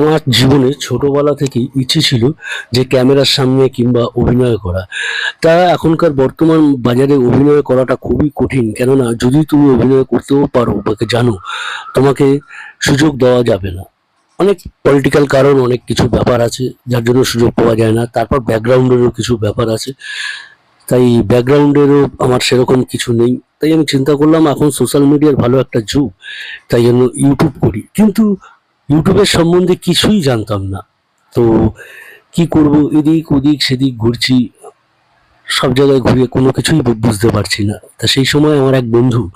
আমার জীবনে ছোটবেলা থেকেই ইচ্ছে ছিল যে ক্যামেরার সামনে কিংবা অভিনয় করা। তা এখনকার বর্তমান বাজারে অভিনয় করাটা খুবই কঠিন। কেননা যদি তুমি অভিনয় করতেও পারো বা জানো, তোমাকে সুযোগ দেওয়া যাবে না। অনেক পলিটিক্যাল কারণ, অনেক কিছু ব্যাপার আছে, যার জন্য সুযোগ পাওয়া যায় না। তারপর ব্যাকগ্রাউন্ডেরও কিছু ব্যাপার আছে। তাই ব্যাকগ্রাউন্ডেরও আমার সেরকম কিছু নেই। তাই আমি চিন্তা করলাম, এখন সোশ্যাল মিডিয়ার ভালো একটা যুগ। তাই জন্য ইউটিউব করি। কিন্তু ইউটিউবের সম্বন্ধে কিছুই জানতাম না। তো কি করব, এদিক ওদিক সেদিক ঘুরছি, সব জায়গায় ঘুরে কোনো কিছুই বুঝতে পারছি না। তা সেই সময় আমার এক বন্ধু,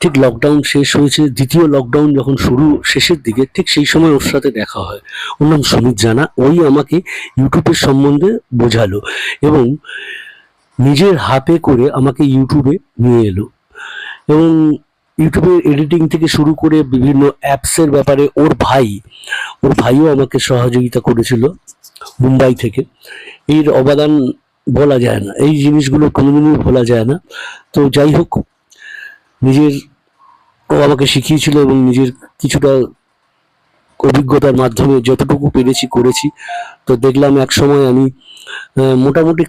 ঠিক লকডাউন শেষ হয়েছে, দ্বিতীয় লকডাউন যখন শুরু শেষের দিকে, ঠিক সেই সময় ওর সাথে দেখা হয়। ওর নাম সুমিত জানা, ওই আমাকে ইউটিউবের সম্বন্ধে বোঝালো এবং নিজের হাতে করে আমাকে ইউটিউবে নিয়ে এলো। এবং ইউটিউবের এডিটিং থেকে শুরু করে বিভিন্ন অ্যাপসের ব্যাপারে ওর ভাই, ওর ভাইও আমাকে সহযোগিতা করেছিল মুম্বাই থেকে। এর অবদান বলা যায় না, এই জিনিসগুলো কোনোদিনই ভোলা যায় না। তো যাই হোক, নিজের ও আমাকে শিখিয়েছিল এবং নিজের কিছুটা অভিজ্ঞতার মাধ্যমে যতটুকু পেরেছি করেছি। তো দেখলাম এক সময় আমি মোটামুটি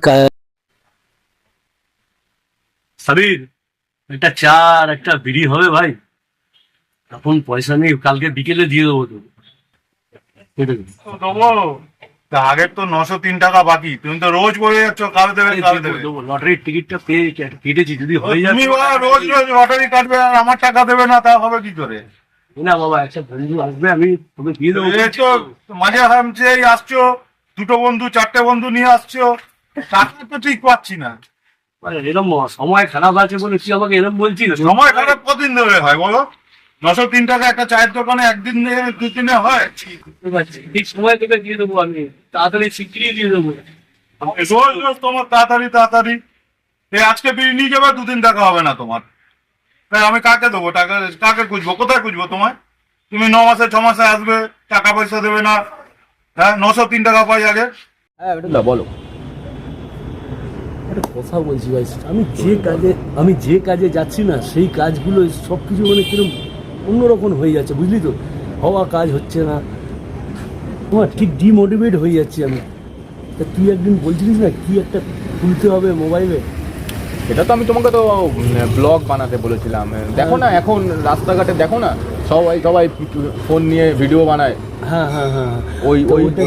সাবির একটা চা আর একটা বিড়ি হবে ভাই। তখন পয়সা নেই কালকে বিকেলে দিয়ে দেবো তো দেবো? তা আগের তো নশো তিন টাকা বাকি। তুমি তো রোজ বলে যাচ্ছ কাল দেবে কাল দেবে লটারির টিকিটটা পেয়ে কেটেছি যদি হয়ে যায় তুমি রোজ রোজ লটারি কাটবে আর আমার টাকা দেবে না তা হবে কি করে? না বাবা একটা বন্ধু আসবে আমি তোকে দিয়ে দেবো। তো মাঝে হামছে আসছো দুটো বন্ধু চারটে বন্ধু নিয়ে আসছো। টাকা তো ঠিক পাচ্ছি না। এরকম সময় খারাপ আছে বলে তুই আমাকে এরকম বলছিস? সময় খারাপ কদিন ধরে হয় বলো? নশো তিন টাকা একটা চায়ের দোকানে একদিন দুদিনে হয়? বুঝতে পারছি ঠিক সময় তোকে দিয়ে দেবো আমি। তাড়াতাড়ি শিগগিরই দিয়ে দেবো। রোজ রোজ তোমার তাড়াতাড়ি তাড়াতাড়ি। এই আজকে বিড়ি নিয়ে যাবে দুদিন টাকা হবে না তোমার। তাই আমি কাকে দেবো? টাকা কাকে খুঁজবো? কোথায় খুঁজবো তোমায়? তুমি ন মাসে ছ মাসে আসবে টাকা পয়সা দেবে না। হ্যাঁ নশো তিন টাকা পাই আগে। হ্যাঁ বলো। একটা কথা বলছি ভাই আমি যে কাজে আমি যে কাজে যাচ্ছি না সেই কাজগুলো সব কিছু মানে কিরম অন্যরকম হয়ে যাচ্ছে বুঝলি তো? হওয়া কাজ হচ্ছে না। তোমার ঠিক ডিমোটিভেট হয়ে যাচ্ছি আমি। তা তুই একদিন বলছিলিস না কি একটা খুলতে হবে মোবাইলে সেটা তো আমি তোমাকে তো ব্লগ বানাতে বলেছিলাম। দেখো না এখন রাস্তাঘাটে দেখো না সবাই সবাই ফোন নিয়ে ভিডিও বানায়। হ্যাঁ হ্যাঁ হ্যাঁ হ্যাঁ। ওই ওই ওইটা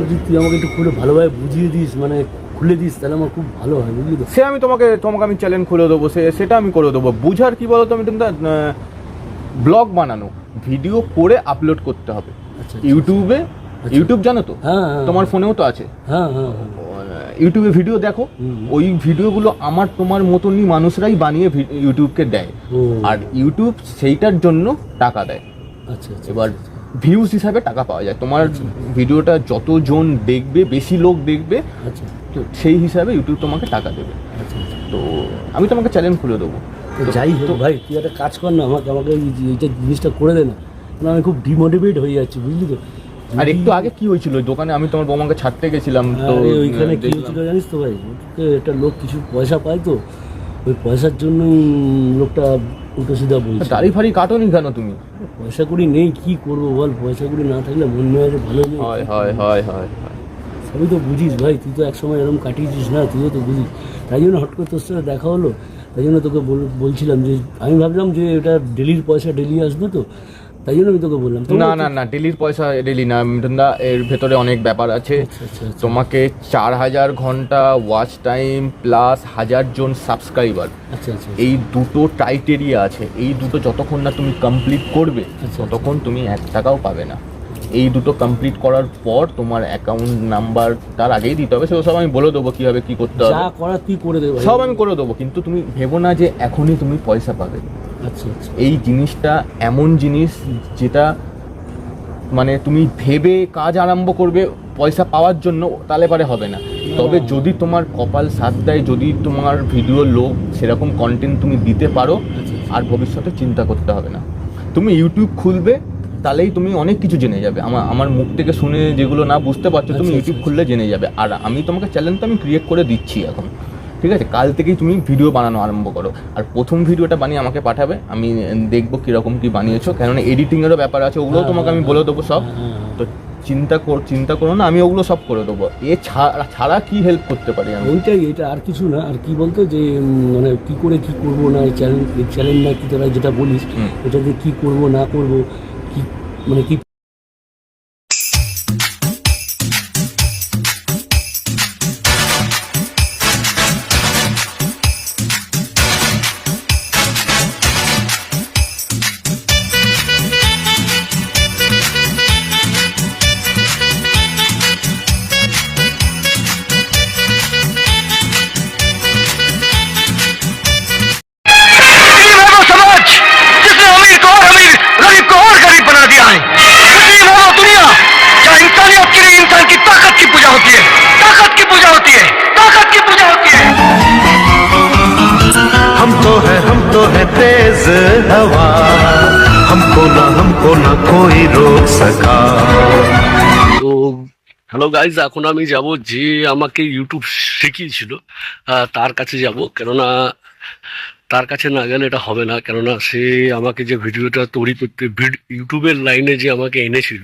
যদি তুই আমাকে একটু খুলে ভালোভাবে বুঝিয়ে দিস মানে খুলে দিস তাহলে আমার খুব ভালো হয় বুঝলি তো? সে আমি তোমাকে তোমাকে আমি চ্যালেঞ্জ খুলে দেবো সে সেটা আমি করে দেবো। বুঝার কি বলো তো আমি তুমি ব্লগ বানানো ভিডিও করে আপলোড করতে হবে। আচ্ছা ইউটিউবে ইউটিউব জানো তো? হ্যাঁ হ্যাঁ তোমার ফোনেও তো আছে। হ্যাঁ হ্যাঁ হ্যাঁ। ইউটিউবে ভিডিও দেখো ওই ভিডিওগুলো আমার তোমার মতনই মানুষরাই বানিয়ে ইউটিউবকে দেয়। আর ইউটিউব সেইটার জন্য টাকা দেয়। আচ্ছা আচ্ছা এবার ভিউজ হিসাবে টাকা পাওয়া যায়। তোমার ভিডিওটা যতজন দেখবে বেশি লোক দেখবে আচ্ছা। তো সেই হিসাবে ইউটিউব তোমাকে টাকা দেবে। আচ্ছা আচ্ছা। তো আমি তোমাকে চ্যালেঞ্জ খুলে দেবো। তো যাই হোক ভাই তুই একটা কাজ কর না আমাকে আমাকে এইটা জিনিসটা করে দে না। কারণ আমি খুব ডিমোটিভেট হয়ে যাচ্ছি বুঝলি তো? আর একটু আগে কি হয়েছিল? ওই দোকানে আমি তোমার বৌমাকে ছাড়তে গেছিলাম তো ওইখানে কি হয়েছিল জানিস তো ভাই? একটা লোক কিছু পয়সা পায় তো ওই পয়সার জন্যই লোকটা উল্টো সিধা বলছে। দাড়ি ফাড়ি কাটোনি কেন তুমি? পয়সা কুড়ি নেই কি করব বল? পয়সা কুড়ি না থাকলে মন মেজাজে ভালো নেই হয় হয় হয় হয় হয়। সবই তো বুঝিস ভাই তুই তো একসময় এরকম কাটিয়েছিস না তুইও তো বুঝিস। তাই জন্য হট করে তোর সাথে দেখা হলো তাই জন্য তোকে বল- বলছিলাম যে আমি ভাবলাম যে এটা ডেলির পয়সা ডেলি আসবে তো তাই জন্য আমি তোকে বললাম। না না না ডেলির পয়সা ডেলি না মিঠুনদা এর ভেতরে অনেক ব্যাপার আছে। আচ্ছা আচ্ছা আচ্ছা। তোমাকে চার হাজার ঘণ্টা ওয়াচ টাইম প্লাস হাজার জন সাবস্ক্রাইবার আচ্ছা আচ্ছা এই দুটো টাইটেরিয়া আছে এই দুটো যতক্ষণ না তুমি কমপ্লিট করবে। ততক্ষণ তুমি এক টাকাও পাবে না। এই দুটো কমপ্লিট করার পর তোমার অ্যাকাউন্ট নাম্বার তার আগেই দিতে হবে। সেগুলো সব আমি বলে দেবো কীভাবে কী করতে হবে। যা করার তুই করে দে ভাই। সব আমি করে দেবো কিন্তু তুমি ভেবো না যে এখনই তুমি পয়সা পাবে। আচ্ছা আচ্ছা। এই জিনিসটা এমন জিনিস যেটা মানে তুমি ভেবে কাজ আরম্ভ করবে পয়সা পাওয়ার জন্য তাহলে পারে হবে না। তবে যদি তোমার কপাল সাথ দেয় যদি তোমার ভিডিও লোক সেরকম কন্টেন্ট তুমি দিতে পারো আচ্ছা আর ভবিষ্যতে চিন্তা করতে হবে না। তুমি ইউটিউব খুলবে তাহলেই তুমি অনেক কিছু জেনে যাবে। আমার আমার মুখ থেকে শুনে যেগুলো না বুঝতে পারছ তুমি আচ্ছা, ইউটিউব আচ্ছা। খুললে জেনে যাবে। আর আমি তোমাকে চ্যালেঞ্জ তো আমি ক্রিয়েট করে দিচ্ছি এখন। ঠিক আছে? কাল থেকেই তুমি ভিডিও বানানো আরম্ভ করো। আর প্রথম ভিডিওটা বানিয়ে আমাকে পাঠাবে। আমি দেখব কীরকম কী বানিয়েছো। কেননা এডিটিংয়েরও ব্যাপার আছে ওগুলোও তোমাকে আমি বলে দেবো সব। হ্যাঁ, হ্যাঁ, হ্যাঁ। তো চিন্তা কর চিন্তা করো না আমি ওগুলো সব করে দেবো। এ ছাড়া ছাড়া কি হেল্প করতে পারি আমি? ওইটাই এটা আর কিছু না। আর কি বলতো যে মানে কি করে কি করব না চ্যানেল এই চ্যানেল না কি তোরা যেটা বলিস এটা যে কী করব না করব মানে কি হ্যালো গাইজ এখন আমি যাব যে আমাকে ইউটিউব শিখিয়েছিল তার কাছে যাব। কেননা, তার কাছে না গেলে এটা হবে না। কেননা, সে আমাকে যে ভিডিওটা তৈরি করতে ইউটিউবের লাইনে যে আমাকে এনেছিল,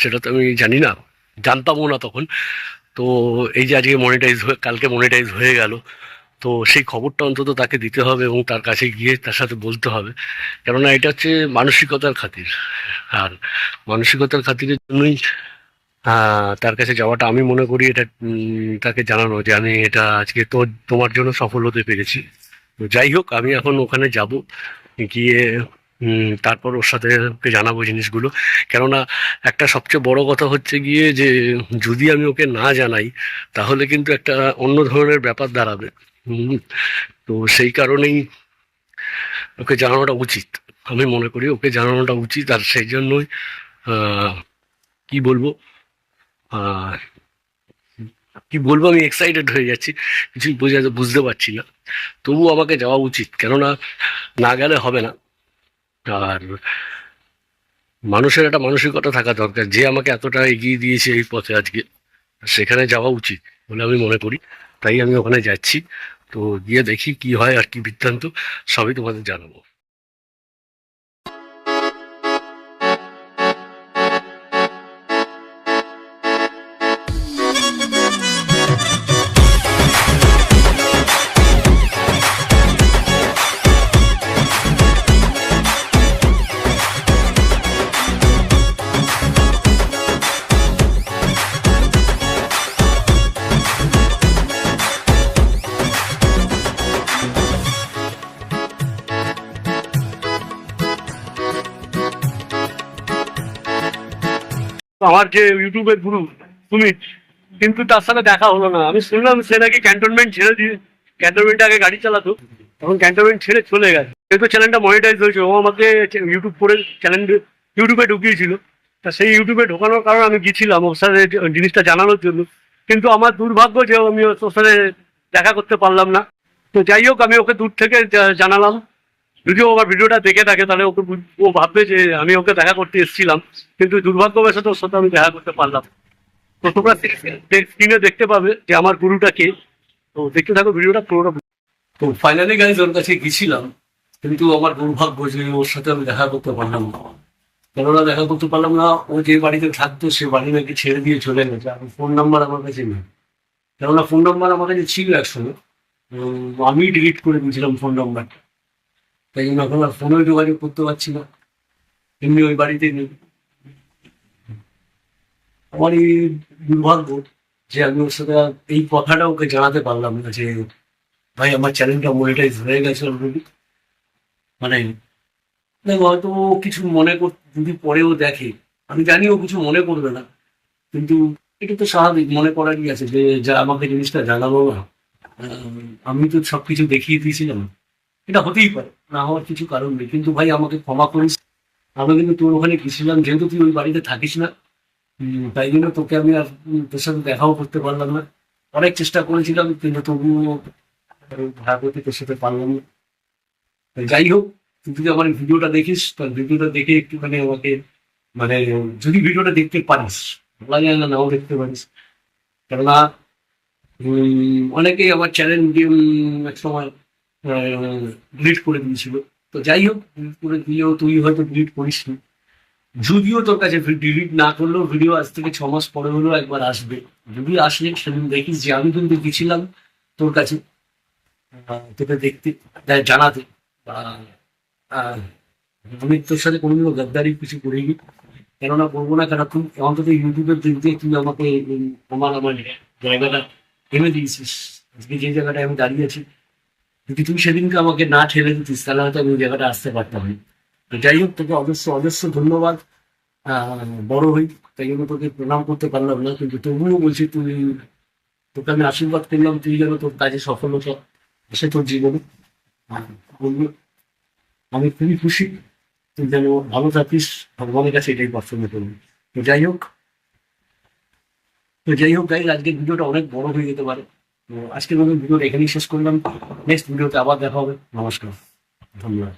সেটা তো আমি জানি না, জানতামও না তখন। তো এই যে আজকে মনিটাইজ হয়ে, কালকে মনিটাইজ হয়ে গেল, তো সেই খবরটা অন্তত তাকে দিতে হবে এবং তার কাছে গিয়ে তার সাথে বলতে হবে। কেননা, এটা হচ্ছে মানসিকতার খাতির। আর মানসিকতার খাতিরের জন্যই তার কাছে যাওয়াটা আমি মনে করি এটা তাকে জানানো যে আমি এটা আজকে তো তোমার জন্য সফল হতে পেরেছি। তো যাই হোক, আমি এখন ওখানে যাব, গিয়ে তারপর ওর সাথে ওকে জানাব জিনিসগুলো। কেননা একটা সবচেয়ে বড় কথা হচ্ছে গিয়ে যে, যদি আমি ওকে না জানাই, তাহলে কিন্তু একটা অন্য ধরনের ব্যাপার দাঁড়াবে। তো সেই কারণেই ওকে জানানোটা উচিত। আমি মনে করি ওকে জানানোটা উচিত, আর সেই জন্যই কি বলব? আহ, কি বলব আমি এক্সাইটেড হয়ে যাচ্ছি। কিছু বোঝা বুঝতে পারছি না। তবু আমাকে যাওয়া উচিত। কেননা না গেলে হবে না। আর মানুষের একটা মানসিকতা থাকা দরকার। যে আমাকে এতটা এগিয়ে দিয়েছে এই পথে আজকে সেখানে যাওয়া উচিত বলে আমি মনে করি। তাই আমি ওখানে যাচ্ছি। তো গিয়ে দেখি কি হয় আর কি বৃত্তান্ত সবই তোমাদের জানাব। আমার যে ইউটিউবের গুরু সুমিত, কিন্তু তার সাথে দেখা হলো না। আমি শুনলাম সে নাকি ক্যান্টনমেন্ট ছেড়ে দিয়ে ক্যান্টনমেন্টে আগে গাড়ি চালাতো এখন ক্যান্টনমেন্ট ছেড়ে চলে গেছে। যেহেতু চ্যানেলটা মনিটাইজ হয়েছে, ও আমাকে ইউটিউব করে চ্যানেল ইউটিউবে ঢুকিয়েছিল। তা সেই ইউটিউবে ঢোকানোর কারণে আমি গেছিলাম ওর সাথে জিনিসটা জানানোর জন্য। কিন্তু আমার দুর্ভাগ্য যে আমি ওর সাথে দেখা করতে পারলাম না। তো যাই হোক, আমি ওকে দূর থেকে জানালাম। যদিও আমার ভিডিওটা দেখে থাকে, তাহলে ওকে ও ভাববে যে আমি ওকে দেখা করতে এসেছিলাম। কিন্তু দুর্ভাগ্যবশত ওর সাথে আমি দেখা করতে পারলাম। তো তোমরা স্ক্রিনে দেখতে পাবে যে আমার গুরুটা কে। তো দেখতে থাকো ভিডিওটা, পুরোটা তো ফাইনালি গাইজ ওর কাছে গেছিলাম কিন্তু আমার দুর্ভাগ্য যে ওর সাথে আমি দেখা করতে পারলাম না। কেননা দেখা করতে পারলাম না, ও যে বাড়িতে থাকতো সে বাড়ি নাকি ছেড়ে দিয়ে চলে গেছে, আর ফোন নাম্বার আমার কাছে নেই। কেননা ফোন নাম্বার আমার কাছে ছিল একসঙ্গে আমি ডিলিট করে দিয়েছিলাম ফোন নাম্বারটা তাই জন্য এখন আর ফোনেও যোগাযোগ করতে পারছি না। এমনি ওই বাড়িতে নেই। আমার এই দুর্ভাগ্য যে আমি ওর সাথে এই কথাটা ওকে জানাতে পারলাম না যে, ভাই, আমার চ্যানেলটা মনিটাইজ হয়ে গেছে অলরেডি মানে দেখো হয়তো ও কিছু মনে কর, যদি পরেও দেখে, আমি জানি ও কিছু মনে করবে না। কিন্তু এটা তো স্বাভাবিক, মনে করারই আছে যে, যা আমাকে জিনিসটা জানাব না। আমি তো সবকিছু দেখিয়ে দিয়েছিলাম। এটা হতেই পারে, না হওয়ার কিছু কারণ নেই। কিন্তু ভাই, আমাকে ক্ষমা করিস। আমি কিন্তু তোর ওখানে গেছিলাম যেহেতু তুই ওই বাড়িতে থাকিস না তাই জন্য তোকে আমি আর তোর সাথে দেখাও করতে পারলাম না। অনেক চেষ্টা করেছিলাম, কিন্তু তবুও করতে তোর সাথে পারলাম না। যাই হোক, তুই যদি আমার ভিডিওটা দেখিস তার ভিডিওটা দেখে একটুখানি আমাকে মানে যদি ভিডিওটা দেখতে পারিস, বলা যায় না, নাও দেখতে পারিস। কেননা অনেকেই আমার চ্যানেল এক সময় ডিলিট করে দিয়েছিল। তো যাই হোক ডিলিট করে দিলেও তুই হয়তো ডিলিট করিস নি। যদিও তোর কাছে ডিলিট না করলেও ভিডিও আজ থেকে ছ মাস পরে হলেও একবার আসবে। যদি আসলে সেদিন দেখিস যে আমি কিন্তু গেছিলাম তোর কাছে। তোকে দেখতে জানাতে। আমি তোর সাথে কোনোদিনও গাদ্দারি কিছু করিনি। কেননা করব না কেন তুই অন্তত ইউটিউবের দিক দিয়ে তুই আমাকে আমার আমার জায়গাটা এনে দিয়েছিস। আজকে যে জায়গাটায় আমি দাঁড়িয়ে আছি যদি তুই সেদিনকে আমাকে না ঠেলে দিতিস, তাহলে হয়তো আমি জায়গাটা আসতে পারতাম। তো যাই হোক, তোকে অজস্র অজস্র ধন্যবাদ। বড় হই, তাই জন্য তোকে প্রণাম করতে পারলাম না, কিন্তু তবুও বলছি তুই, তোকে আমি আশীর্বাদ করলাম, তুই যেন তোর কাজে সফলতা আসে তোর জীবনে। আমি খুবই খুশি, তুই যেন ভালো থাকিস, ভগবানের কাছে এটাই প্রার্থনা করবি। তো যাই হোক, তো যাই হোক গাইজ আজকের ভিডিওটা অনেক বড় হয়ে যেতে পারে। তো আজকের মতো ভিডিওটা এখানেই শেষ করলাম। নেক্সট ভিডিওতে আবার দেখা হবে। নমস্কার। ধন্যবাদ।